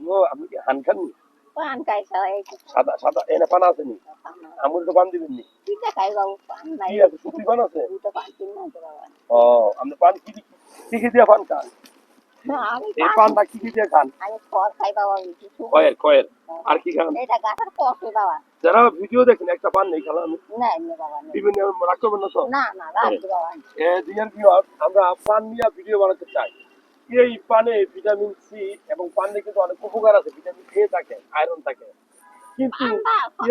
গো, আপনি কি হান খাননি পান খাই সবাই সাদা সাদা এনে পান আছে নি? আমার একটু পান দিবেন নি? পিঠা খাই বাবু পান নাই। কি আছে? সুতি পান আছে? দুটো পান কিন না তো বাবা। ও আপনি পান কি কি- কি কি দিয়ে পান খান? আমি এই পানটা কি কি দিয়ে খান? আমি খড় খাই বাবা কয়ের কয়ের আর কি খান? এটা গাছের কষে বাবা। যারা ভিডিও দেখেন একটা পান নেই না বাবা বিভিন্ন রাগ করবেন না তো? না না রাখছি বাবা। এ ডিয়ার ভিউয়ার আমরা পান নিয়ে ভিডিও বানাতে চাই। এই পানে ভিটামিন সি এবং পানে কিন্তু অনেক উপকার আছে ভিটামিন এ থাকে আয়রন থাকে। কিন্তু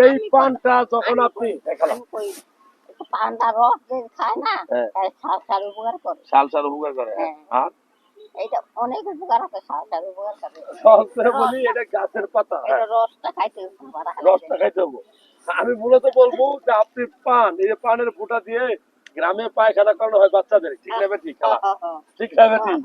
এই পানটা যখন আপনি দেখালাম। পানটা রস যে খায় না হ্যাঁ। উপকার করে। সাল সাল উপকার করে হ্যাঁ। আর? এইটা অনেক উপকার আছে উপকার করে। সহজে বলি এটা গাছের পাতা এটা হ্যাঁ, রসটা খাইতে রসটা খাইতে হব। আমি মূলত বলব যে আপনি পান এই পানের ফুটা দিয়ে গ্রামে পায়খানা করানো হয় বাচ্চাদের ঠিক না ঠিক খেলা? ঠিক না ঠিক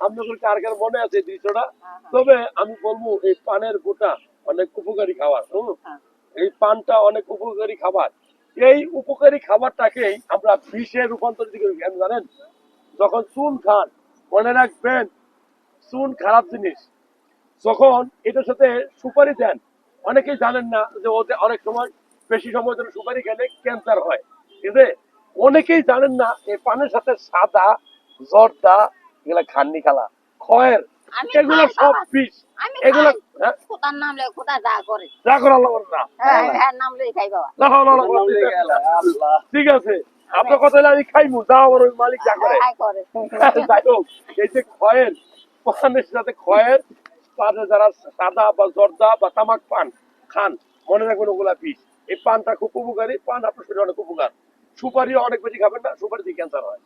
আপনাদের কার কার মনে আছে দৃশ্যটা তবে আমি বলব এই পানের গোটা অনেক উপকারী খাবার হুম? হ্যাঁ। এই পানটা অনেক উপকারী খাবার। এই উপকারী খাবারটাকেই আমরা বিষে রূপান্তরিত করি কেন জানেন? যখন চুন খান মনে রাখবেন চুন খারাপ জিনিস। যখন এটার সাথে সুপারি দেন অনেকেই জানেন না যে ওতে অনেক সময় বেশি সময় ধরে সুপারি খেলে ক্যান্সার হয়। ঠিক আছে অনেকেই জানেন না এই পানের সাথে সাদা জর্দা এগুলা খাননি খালা খয়ের এগুলো সব। বিষ এগুলো হ্যাঁ? খোদার নাম লে খোদা যা করে। যা করে আল্লাহ করে না হ্যাঁ হ্যাঁ নাম লে খাই বাবা। না, না, না, না, ঠিক আছে। আপনার কথা হলে আমি খাইবো যা আমার ওই মালিক যা করে। করে। যাই হোক এই যে খয়ের পানের সাথে খয়ের পানে যারা সাদা বা জর্দা বা তামাক পান খান মনে রাখবেন ওগুলা বিষ এই পানটা খুব উপকারী পান আপনার শরীরে অনেক উপকার। সুপারি অনেক বেশি খাবেন না সুপারি ক্যান্সার হয়।